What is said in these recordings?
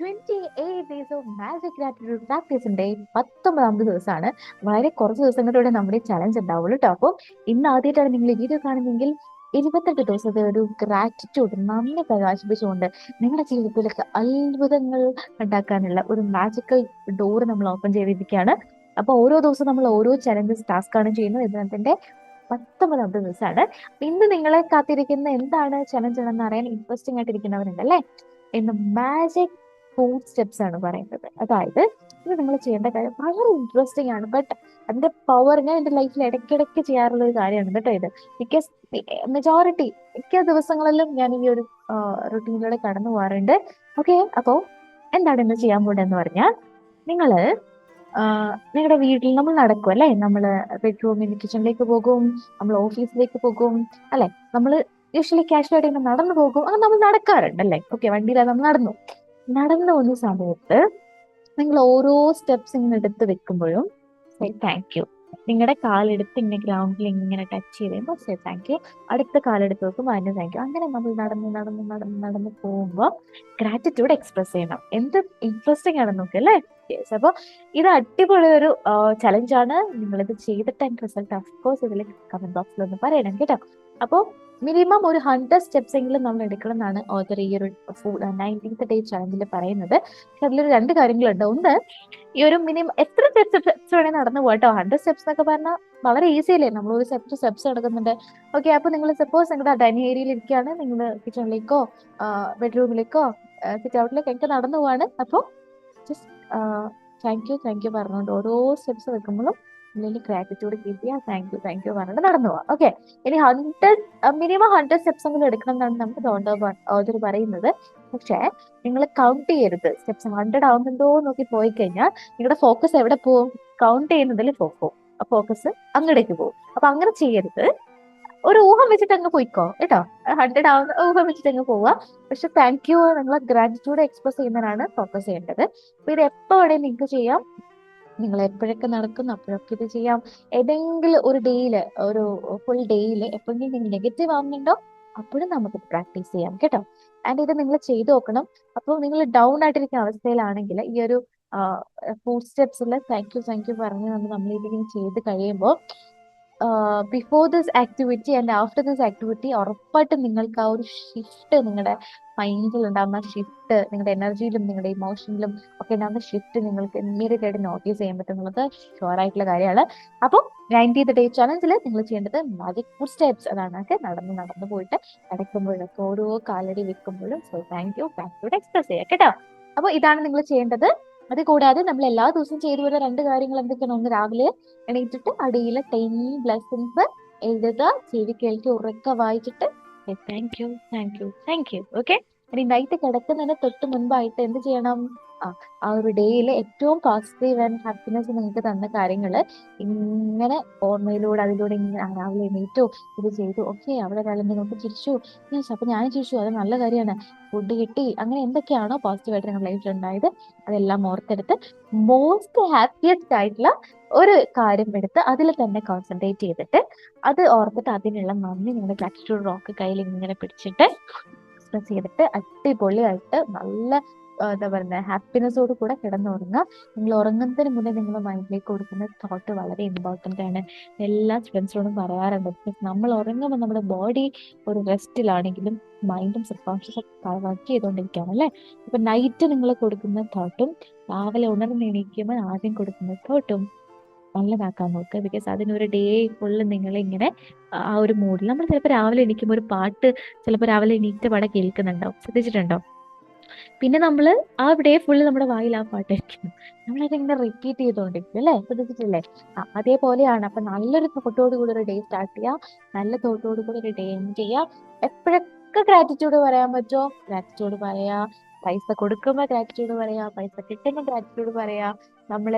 Twenty eight days of magic gratitude പ്രാക്ടീസിന്റെ പത്തൊമ്പതാമത് ദിവസമാണ്. വളരെ കുറച്ച് ദിവസങ്ങളിലൂടെ നമ്മുടെ ചലഞ്ച് ഉണ്ടാവുള്ളൂ കേട്ടോ അപ്പം ഇന്ന് ആദ്യമായിട്ടാണ് നിങ്ങൾ വീഡിയോ കാണുന്നെങ്കിൽ ഇരുപത്തെട്ട് ദിവസത്തെ ഒരു ഗ്രാറ്റിറ്റ്യൂഡ് നന്ദി പ്രകാശിപ്പിച്ചുകൊണ്ട് നിങ്ങളുടെ ജീവിതത്തിലേക്ക് അത്ഭുതങ്ങൾ ഉണ്ടാക്കാനുള്ള ഒരു മാജിക്കൽ ഡോർ നമ്മൾ ഓപ്പൺ ചെയ്തിരിക്കുകയാണ്. അപ്പൊ ഓരോ ദിവസവും നമ്മൾ ഓരോ ചലഞ്ചസ് ടാസ്ക് ആണ് ചെയ്യുന്നത്. ഇതിനകത്തിന്റെ പത്തൊമ്പതാമത്തെ ദിവസമാണ്. ഇന്ന് നിങ്ങളെ കാത്തിരിക്കുന്ന എന്താണ് ചലഞ്ച് എന്ന് അറിയാൻ ഇൻട്രസ്റ്റിംഗ് ആയിട്ടിരിക്കുന്നവരുണ്ട് അല്ലേ ഇന്ന് മാജിക് ഫുഡ് സ്റ്റെപ്സ് ആണ് പറയുന്നത്. അതായത് ഇത് നിങ്ങൾ ചെയ്യേണ്ട കാര്യം വളരെ ഇൻട്രസ്റ്റിംഗ് ആണ്. ബട്ട് അതിന്റെ പവർ ഞാൻ എന്റെ ലൈഫിൽ ഇടയ്ക്കിടയ്ക്ക് ചെയ്യാറുള്ള ഒരു കാര്യമാണ് കേട്ടോ ഇത്. ബിക്കോസ് മെജോറിറ്റി മിക്ക ദിവസങ്ങളിലും ഞാൻ ഈ ഒരു റുട്ടീനിലൂടെ കടന്നു പോകാറുണ്ട് ഓക്കെ അപ്പോ എന്താണ് ഇന്ന് ചെയ്യാൻ പോകേണ്ടതെന്ന് പറഞ്ഞാൽ നിങ്ങൾ നിങ്ങളുടെ വീട്ടിൽ നമ്മൾ നടക്കും അല്ലെ? നമ്മൾ ബെഡ്റൂമിൽ കിച്ചണിലേക്ക് പോകും നമ്മൾ ഓഫീസിലേക്ക് പോകും അല്ലെ? നമ്മൾ യൂഷ്വലി കാഷ്വലായിട്ട് ഇങ്ങനെ നടന്നു പോകും. അങ്ങനെ നമ്മൾ നടക്കാറുണ്ട് അല്ലേ? ഓക്കെ വണ്ടിയിലാണ് നമ്മൾ നടന്നു. നടന്നു പോകുന്ന സമയത്ത് നിങ്ങൾ ഓരോ സ്റ്റെപ്സ് ഇങ്ങനെ എടുത്ത് വെക്കുമ്പോഴും സേ താങ്ക് യു നിങ്ങളുടെ കാലെടുത്ത് ഇങ്ങനെ ഗ്രൗണ്ടിൽ ഇങ്ങനെ ടച്ച് ചെയ്ത് കഴിയുമ്പോൾ സേ താങ്ക് യു അടുത്ത കാലെടുത്ത് വെക്കുമ്പോൾ അതിന് താങ്ക് യു അങ്ങനെ നമ്മൾ നടന്ന് നടന്ന് നടന്ന് നടന്ന് പോകുമ്പോൾ ഗ്രാറ്റിറ്റ്യൂഡ് എക്സ്പ്രസ് ചെയ്യണം. എന്ത് ഇൻട്രസ്റ്റിംഗ് ആണെന്ന് നോക്കി അല്ലേ? യെസ് അപ്പോൾ ഇത് അടിപൊളി ഒരു ചലഞ്ചാണ് നിങ്ങളിത് ചെയ്തിട്ട് അതിന്റെ റിസൾട്ട് അഫ്കോഴ്സ് ഇതിൽ കമന്റ് ബോക്സിൽ ഒന്ന് പറയണം കേട്ടോ. അപ്പോൾ മിനിമം ഒരു ഹൺഡ്രഡ് സ്റ്റെപ്സ് എങ്കിലും നമ്മൾ എടുക്കണം എന്നാണ് ഓതർ ഈ ഒരു നയന്റീൻത്ത് ഡേ ചലഞ്ചിൽ പറയുന്നത്. പക്ഷെ അതിലൊരു രണ്ട് കാര്യങ്ങളുണ്ട്. ഒന്ന് ഈ ഒരു മിനിമം എത്ര സ്റ്റെപ്സ് വേണേൽ നടന്നു പോകട്ടോ ഹൺഡ്രഡ് സ്റ്റെപ്സ് എന്നൊക്കെ പറഞ്ഞാൽ വളരെ ഈസി അല്ലേ? നമ്മൾ ഒരു സ്റ്റെപ്പ് സ്റ്റെപ്സ് നടക്കുന്നുണ്ട്. ഓക്കെ അപ്പൊ നിങ്ങൾ സപ്പോസ് നിങ്ങളുടെ ഡൈനിങ് ഏരിയയിൽ ഇരിക്കുകയാണ്. നിങ്ങൾ കിച്ചണിലേക്കോ ബെഡ്റൂമിലേക്കോ സിറ്റ് ഔട്ടിലേക്കോ ഒക്കെ നടന്നു പോവാണ്. അപ്പോൾ just thank you thank you പറഞ്ഞുകൊണ്ട് ഓരോ സ്റ്റെപ്സ് വെക്കുമ്പോഴും ഉള്ളിൽ ഗ്രാറ്റിറ്റ്യൂഡ് കിട്ടിയാ താങ്ക് യു താങ്ക് യു പറഞ്ഞിട്ട് നടന്നു പോവാം. ഓക്കെ ഇനി ഹൺഡ്രഡ് മിനിമം ഹൺഡ്രഡ് സ്റ്റെപ്സ് എങ്കിലും എടുക്കണം എന്നാണ് നമുക്ക് ഡോണ്ടോ ഓതർ പറയുന്നത്. പക്ഷേ നിങ്ങൾ കൗണ്ട് ചെയ്യരുത്. സ്റ്റെപ്സ് ഹൺഡ്രഡ് ആവുന്നുണ്ടോ നോക്കി പോയി കഴിഞ്ഞാൽ നിങ്ങളുടെ ഫോക്കസ് എവിടെ പോവും കൗണ്ട് ചെയ്യുന്നതിൽ പോകും ഫോക്കസ് അങ്ങടേക്ക് പോകും. അപ്പൊ അങ്ങനെ ചെയ്യരുത്. ഒരു ഊഹം വെച്ചിട്ട് അങ്ങ് പോയിക്കോ കേട്ടോ? ഹൺഡ്രഡ് ആവുന്ന ഊഹം വെച്ചിട്ട് അങ്ങ് പോവുക പക്ഷെ താങ്ക് യു നിങ്ങളെ ഗ്രാറ്റിറ്റ്യൂഡ് എക്സ്പ്രസ് ചെയ്യുന്നതിനാണ് ഫോക്കസ് ചെയ്യേണ്ടത്. അപ്പൊ ഇത് എപ്പോ വേണേലും നിങ്ങൾക്ക് ചെയ്യാം. നിങ്ങൾ എപ്പോഴൊക്കെ നടക്കുന്നു അപ്പോഴൊക്കെ ഇത് ചെയ്യാം. ഏതെങ്കിലും ഒരു ഡേയിൽ ഒരു ഫുൾ ഡേയിൽ എപ്പോഴെങ്കിലും നിങ്ങൾ നെഗറ്റീവ് ആവുന്നുണ്ടോ അപ്പോഴും നമുക്ക് പ്രാക്ടീസ് ചെയ്യാം കേട്ടോ. ആൻഡ് ഇത് നിങ്ങൾ ചെയ്തു നോക്കണം. അപ്പോൾ നിങ്ങൾ ഡൗൺ ആയിട്ടിരിക്കുന്ന അവസ്ഥയിലാണെങ്കിൽ ഈ ഒരു ഫുഡ് സ്റ്റെപ്സിൽ താങ്ക് യു താങ്ക് യു പറഞ്ഞ് നമ്മൾ ഇതിങ്ങനെ ചെയ്ത് കഴിയുമ്പോൾ before this activity and after this activity ഉറപ്പായിട്ടും നിങ്ങൾക്ക് ആ ഒരു ഷിഫ്റ്റ് നിങ്ങളുടെ മൈൻഡിൽ ഉണ്ടാകുന്ന ഷിഫ്റ്റ് നിങ്ങളുടെ എനർജിയിലും നിങ്ങളുടെ ഇമോഷനിലും ഒക്കെ ഉണ്ടാകുന്ന ഷിഫ്റ്റ് നിങ്ങൾക്ക് ഇമ്മീഡിയറ്റ് ആയിട്ട് നോട്ടീസ് ചെയ്യാൻ പറ്റുന്നുള്ളത് ഷുവർ ആയിട്ടുള്ള കാര്യമാണ്. അപ്പോൾ നയന്റീത്ത് ഡേ ചലഞ്ചിൽ നിങ്ങൾ ചെയ്യേണ്ടത് മാജിക് ഫുഡ് സ്റ്റെപ്സ് അതാണ് നടന്ന് നടന്നു പോയിട്ട് കിടക്കുമ്പോഴൊക്കെ ഓരോ കാലടി വെക്കുമ്പോഴും so thank you thank you express ചെയ്യാം കേട്ടോ. അപ്പോൾ ഇതാണ് നിങ്ങൾ ചെയ്യേണ്ടത്. അത് കൂടാതെ നമ്മൾ എല്ലാ ദിവസവും ചെയ്തു വരുന്ന രണ്ട് കാര്യങ്ങൾ എന്തൊക്കെയാണ്? ഒന്ന് രാവിലെ എണീറ്റിട്ട് അടിയിലെ ടെൻ ബ്ലെസ്സിങ്സ് എഴുതുക ചെവി കേൾക്കി ഉറക്ക വായിച്ചിട്ട്. Thank you thank you thank you okay ഇനി നൈറ്റ് കിടക്കുന്നതിന് തൊട്ട് മുൻപായിട്ട് എന്ത് ചെയ്യണം? ആ ഒരു ഡേയിൽ ഏറ്റവും പോസിറ്റീവ് ആൻഡ് ഹാപ്പിനെസ് നിങ്ങൾക്ക് തന്ന കാര്യങ്ങൾ ഇങ്ങനെ ഓർമ്മയിലൂടെ അതിലൂടെ ഇങ്ങനെ രാവിലെ എണീറ്റു ഇത് ചെയ്തു. ഓക്കെ അവിടെ ഒരാൾ നിങ്ങൾക്ക് ചിരിച്ചു. യെസ് അപ്പൊ ഞാൻ ചിരിച്ചു. അത് നല്ല കാര്യമാണ്. ഫുഡ് കിട്ടി. അങ്ങനെ എന്തൊക്കെയാണോ പോസിറ്റീവ് ആയിട്ട് നിങ്ങളുടെ ലൈഫിൽ ഉണ്ടായത് അതെല്ലാം ഓർത്തെടുത്ത് മോസ്റ്റ് ഹാപ്പിയസ്റ്റ് ആയിട്ടുള്ള ഒരു കാര്യം എടുത്ത് അതിൽ തന്നെ കോൺസെൻട്രേറ്റ് ചെയ്തിട്ട് അത് ഓർത്തിട്ട് അതിനുള്ള നന്ദി നിങ്ങളുടെ ഗ്രാറ്റിറ്റ്യൂഡ് റോക്ക് കയ്യിൽ ഇങ്ങനെ പിടിച്ചിട്ട് എക്സ്പ്രസ് ചെയ്തിട്ട് അടിപൊളിയായിട്ട് നല്ല എന്താ പറയുന്നത് ഹാപ്പിനെസ്സോട് കൂടെ കിടന്നുറങ്ങുക. നിങ്ങൾ ഉറങ്ങുന്നതിന് മുന്നേ നിങ്ങൾ മൈൻഡിലേക്ക് കൊടുക്കുന്ന തോട്ട് വളരെ ഇമ്പോർട്ടന്റ് ആണ്. എല്ലാ സ്റ്റുഡൻസിനോടും പറയാറുണ്ട് ബിക്കോസ് നമ്മൾ ഉറങ്ങുമ്പോൾ നമ്മുടെ ബോഡി ഒരു റെസ്റ്റിലാണെങ്കിലും മൈൻഡും സബ് കോൺഷ്യസ് വർക്ക് ചെയ്തുകൊണ്ടിരിക്കുകയാണ് അല്ലേ? അപ്പൊ നൈറ്റ് നിങ്ങൾ കൊടുക്കുന്ന തോട്ടും രാവിലെ ഉണർന്ന് എണീക്കുമ്പോൾ ആദ്യം കൊടുക്കുന്ന തോട്ടും നല്ലതാക്കാൻ നോക്കുക ബിക്കോസ് അതിനൊരു ഡേ ഫുള്ള് നിങ്ങളിങ്ങനെ ആ ഒരു മൂഡിൽ നമ്മൾ ചിലപ്പോൾ രാവിലെ എണീക്കുമ്പോൾ ഒരു പാട്ട് ചിലപ്പോൾ രാവിലെ എണീറ്റ പാടെ കേൾക്കുന്നുണ്ടാവും. ശ്രദ്ധിച്ചിട്ടുണ്ടോ? പിന്നെ നമ്മൾ ആ ഡേ ഫുള്ള് നമ്മുടെ വായിൽ ആ പാട്ടായിരിക്കും നമ്മളതിങ്ങനെ റിപ്പീറ്റ് ചെയ്തുകൊണ്ടിരിക്കും അല്ലേ? ശ്രദ്ധിച്ചിട്ടില്ലേ ആ അതേപോലെയാണ്. അപ്പൊ നല്ലൊരു തോട്ടോട് കൂടി ഒരു ഡേ സ്റ്റാർട്ട് ചെയ്യുക നല്ല തോട്ടോട് കൂടി ഒരു ഡേ എൻഡ് ചെയ്യുക എപ്പോഴൊക്കെ ഗ്രാറ്റിറ്റ്യൂഡ് പറയാൻ പറ്റുമോ ഗ്രാറ്റിറ്റ്യൂഡ് പറയാ. പൈസ കൊടുക്കുമ്പോൾ ഗ്രാറ്റിറ്റ്യൂഡ് പറയാ പൈസ കിട്ടുമ്പോൾ ഗ്രാറ്റിറ്റ്യൂഡ് പറയാ. നമ്മൾ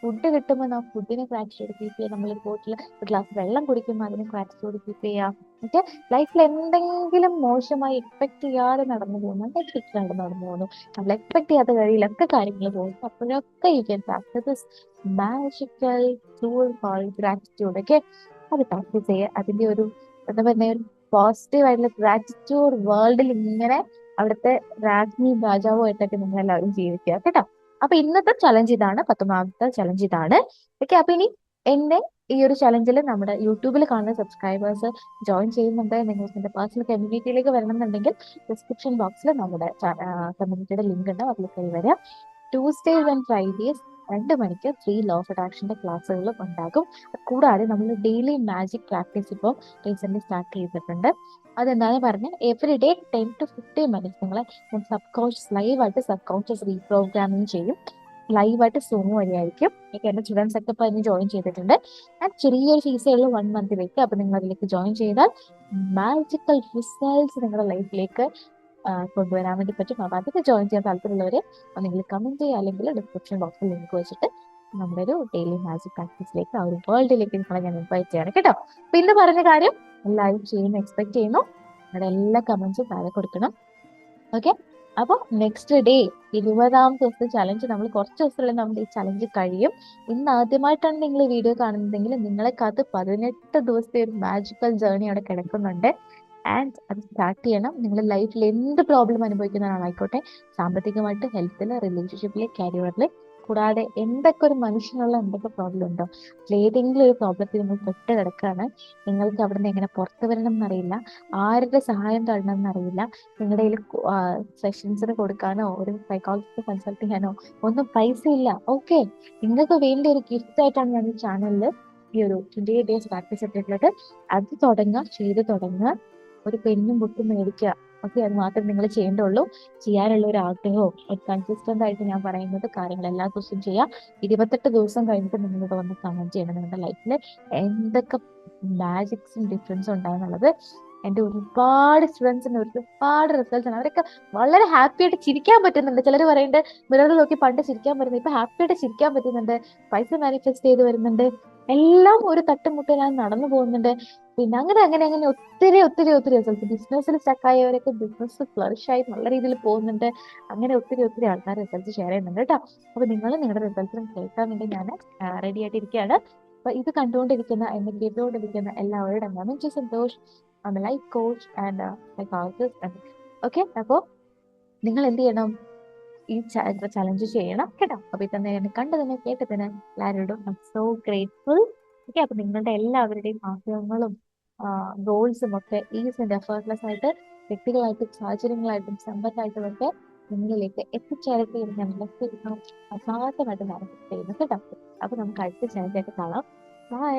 ഫുഡ് കിട്ടുമ്പോൾ നാം ഫുഡിന് ഗ്രാറ്റിറ്റ്യൂഡ് കീപ്പ് ചെയ്യുക നമ്മൾ ബോട്ടിൽ ഒരു ഗ്ലാസ് വെള്ളം കുടിക്കുമ്പോൾ അതിന് ഗ്രാറ്റിറ്റ്യൂഡ് കീപ്പ് ചെയ്യുക എന്നിട്ട് ലൈഫിൽ എന്തെങ്കിലും മോശമായി എക്സ്പെക്ട് ചെയ്യാതെ നടന്നു പോകുന്നു. എക്സ്പെക്ട് നടന്നു നടന്നു പോകുന്നു. നമ്മൾ എക്സ്പെക്ട് ചെയ്യാത്ത കഴിയിലൊക്കെ കാര്യങ്ങൾ പോകുന്നു അപ്പോഴൊക്കെ you can practice magical tool call gratitude okay അത് പ്രാക്ടീസ് ചെയ്യുക. അതിന്റെ ഒരു എന്താ പറയുക പോസിറ്റീവ് ആയിട്ടുള്ള ഗ്രാറ്റിറ്റ്യൂഡ് വേൾഡിൽ ഇങ്ങനെ അവിടുത്തെ രാജ്ഞി രാജാവും ആയിട്ടൊക്കെ നിങ്ങൾ എല്ലാവരും ജീവിക്കുക കേട്ടോ? അപ്പൊ ഇന്നത്തെ ചലഞ്ച് ഇതാണ് പത്തൊമ്പതാമത്തെ ചലഞ്ച് ഇതാണ്. ഓക്കെ അപ്പൊ ഇനി എന്നെ ഈ ഒരു ചലഞ്ചിൽ നമ്മുടെ യൂട്യൂബിൽ കാണുന്ന സബ്സ്ക്രൈബേഴ്സ് ജോയിൻ ചെയ്യുന്നുണ്ട് നിങ്ങൾക്ക് എന്റെ പേഴ്സണൽ കമ്മ്യൂണിറ്റിയിലേക്ക് വരണം എന്നുണ്ടെങ്കിൽ ഡിസ്ക്രിപ്ഷൻ ബോക്സിൽ നമ്മുടെ കമ്മ്യൂണിറ്റിയുടെ ലിങ്ക് ഉണ്ട്. അതിൽ കയറി വരിക ട്യൂസ്ഡേസ് ആൻഡ് ഫ്രൈഡേസ് രണ്ട് മണിക്ക് ഫ്രീ ലോ ഓഫ് അട്രാക്ഷന്റെ ക്ലാസ്സുകളും ഉണ്ടാകും. കൂടാതെ നമ്മൾ ഡെയിലി മാജിക് പ്രാക്ടീസ് ഇപ്പോൾ റീസെന്റ് സ്റ്റാർട്ട് ചെയ്തിട്ടുണ്ട്. അതെന്താണെന്ന് പറഞ്ഞാൽ every day ten to fifteen minutes നിങ്ങളെ ഞാൻ സബ് കോൺഷ്യസ് ലൈവായിട്ട് സബ് കോൺഷ്യസ് റീപ്രോഗ്രാമിങ് ചെയ്യും ലൈവായിട്ട് സൂം വഴിയായിരിക്കും. എനിക്ക് എന്റെ സ്റ്റുഡൻസ് ഒക്കെ ഇപ്പൊ അതിന് ജോയിൻ ചെയ്തിട്ടുണ്ട്. ഞാൻ ചെറിയൊരു ഫീസേ ഉള്ളൂ വൺ മന്തിലേക്ക് അപ്പൊ നിങ്ങൾ അതിലേക്ക് ജോയിൻ ചെയ്താൽ മാജിക്കൽ റിസൾട്ട്സ് നിങ്ങളുടെ ലൈഫിലേക്ക് കൊണ്ടുവരാൻ വേണ്ടി പറ്റും. അപ്പൊ അതൊക്കെ ജോയിൻ ചെയ്യാൻ താല്പര്യമുള്ളവര് ഒന്നെങ്കിൽ കമന്റ് ചെയ്യുക. അല്ലെങ്കിൽ ഡിസ്ക്രിപ്ഷൻ ബോക്സിൽ ലിങ്ക് വെച്ചിട്ട് നമ്മുടെ ഒരു ഡെയിലി മാജിക് പ്രാക്ടീസിലേക്ക് ആ ഒരു വേൾഡിലേക്ക് നിങ്ങളെ ഞാൻ ഇൻവൈറ്റ് ചെയ്യണം കേട്ടോ. അപ്പൊ ഇന്ന് പറഞ്ഞ കാര്യം എല്ലാവരും ചെയ്യുന്നു എക്സ്പെക്ട് ചെയ്യുന്നു. നിങ്ങളുടെ എല്ലാ കമന്റ്സും താഴെ കൊടുക്കണം. ഓക്കെ അപ്പൊ നെക്സ്റ്റ് ഡേ ഇരുപതാം ദിവസത്തെ ചലഞ്ച് നമ്മൾ കുറച്ച് ദിവസത്തിൽ നമ്മുടെ ഈ ചലഞ്ച് കഴിയും. ഇന്ന് ആദ്യമായിട്ടാണ് നിങ്ങൾ വീഡിയോ കാണുന്നതെങ്കിൽ നിങ്ങളെ കാത്ത് പതിനെട്ട് ദിവസത്തെ ഒരു മാജിക്കൽ ജേർണി അവിടെ കിടക്കുന്നുണ്ട്. ആൻഡ് അത് സ്റ്റാർട്ട് ചെയ്യണം. നിങ്ങൾ ലൈഫിൽ എന്ത് പ്രോബ്ലം അനുഭവിക്കുന്ന ആളായിക്കോട്ടെ സാമ്പത്തികമായിട്ട് ഹെൽത്തിൽ റിലേഷൻഷിപ്പിൽ കരിയറിൽ കൂടാതെ എന്തൊക്കെ ഒരു മനുഷ്യനുള്ള എന്തൊക്കെ പ്രോബ്ലം ഉണ്ടോ? ഏതെങ്കിലും ഒരു പ്രോബ്ലത്തിൽ നിങ്ങൾ പെട്ട് കിടക്കുകയാണ്. നിങ്ങൾക്ക് അവിടെ നിന്ന് എങ്ങനെ പുറത്തു വരണം എന്നറിയില്ല. ആരുടെ സഹായം തരണം എന്നറിയില്ല. നിങ്ങളുടെ കയ്യിൽ സെഷൻസിന് കൊടുക്കാനോ ഒരു സൈക്കോളജിസ്റ്റ് കൺസൾട്ട് ചെയ്യാനോ ഒന്നും പൈസ ഇല്ല. ഓക്കെ നിങ്ങൾക്ക് വേണ്ടി ഒരു ഗിഫ്റ്റ് ആയിട്ടാണ് ഞാൻ ഈ ചാനലിൽ ഈ ഒരു ട്വന്റി എയ്റ്റ് ഡേയ്സ് പ്രാക്ടീസ് ഇട്ടിട്ടുള്ളത്. അത് തുടങ്ങുക ചെയ്ത് തുടങ്ങുക. ഒരു പെന്നും ബുക്കും മേടിക്കുക. ഓക്കെ അത് മാത്രം നിങ്ങൾ ചെയ്യേണ്ടുള്ളൂ. ചെയ്യാനുള്ള ഒരു ആഗ്രഹവും ഒരു കൺസിസ്റ്റന്റ് ആയിട്ട് ഞാൻ പറയുന്നത് കാര്യങ്ങൾ എല്ലാ ദിവസവും ചെയ്യാം ഇരുപത്തെട്ട് ദിവസം കഴിഞ്ഞിട്ട് നിങ്ങളിവിടെ വന്ന് കമന്റ് ചെയ്യണം. നിങ്ങളുടെ ലൈഫിൽ എന്തൊക്കെ മാജിക്സും ഡിഫറൻസും ഉണ്ടായെന്നുള്ളത് എന്റെ ഒരുപാട് സ്റ്റുഡൻസിന് ഒരുപാട് റിസൾട്ട് ആണ്. അവരൊക്കെ വളരെ ഹാപ്പി ആയിട്ട് ചിരിക്കാൻ പറ്റുന്നുണ്ട്. ചിലർ പറയുന്നുണ്ട് മിററിൽ നോക്കി പണ്ട് ചിരിക്കാൻ പറ്റുന്നത് ഇപ്പൊ ഹാപ്പി ആയിട്ട് ചിരിക്കാൻ പറ്റുന്നുണ്ട്. പൈസ മാനിഫെസ്റ്റ് ചെയ്ത് വരുന്നുണ്ട്. എല്ലാം ഒരു തട്ടുമുട്ടലാണ് നടന്നു പോകുന്നുണ്ട്. പിന്നെ അങ്ങനെ അങ്ങനെ അങ്ങനെ ഒത്തിരി ഒത്തിരി ഒത്തിരി റിസൾട്ട് ബിസിനസ്സിൽ സ്റ്റക്കായവരൊക്കെ ബിസിനസ് ഫ്ലറിഷ് ആയി നല്ല രീതിയിൽ പോകുന്നുണ്ട്. അങ്ങനെ ഒത്തിരി ഒത്തിരി ആൾക്കാർ റിസൾട്ട് ഷെയർ ചെയ്യുന്നുണ്ട് കേട്ടോ. അപ്പൊ നിങ്ങൾ നിങ്ങളുടെ റിസൾട്ടും കേൾക്കാൻ വേണ്ടി ഞാൻ റെഡി ആയിട്ടിരിക്കുകയാണ്. അപ്പൊ ഇത് കണ്ടുകൊണ്ടിരിക്കുന്ന എന്നെ കേട്ടുകൊണ്ടിരിക്കുന്ന എല്ലാവരുടെ ഞാൻ Santhosh. Life coach and okay അപ്പോൾ നിങ്ങൾ എന്ത് ചെയ്യണം? ഈ ചലഞ്ച് ചെയ്യണം കേട്ടോ. അപ്പൊ ഇതന്നെ എന്നെ കണ്ടതിന് കേട്ടതിന് എല്ലാവരോടും ഐ സോ ഗ്രേറ്റ്ഫുൾ ഓക്കെ അപ്പൊ നിങ്ങളുടെ എല്ലാവരുടെയും ആഗ്രഹങ്ങളും ഗോൾസും ഒക്കെ ഈസിന്റെ എഫേർട്ട്ലെസ് ആയിട്ട് വ്യക്തികളായിട്ടും സാഹചര്യങ്ങളായിട്ടും സമ്പത്തായിട്ടും ഒക്കെ നിങ്ങളിലേക്ക് എത്തിച്ചേരട്ടെ എന്ന് ഞാൻ മനസ്സിലാക്കണം അസാധ്യമായിട്ട് ചെയ്യുന്നു. കേട്ടോ? അപ്പൊ നമുക്ക് അടുത്ത ചാനലിലേക്ക് കാണാം. ബൈ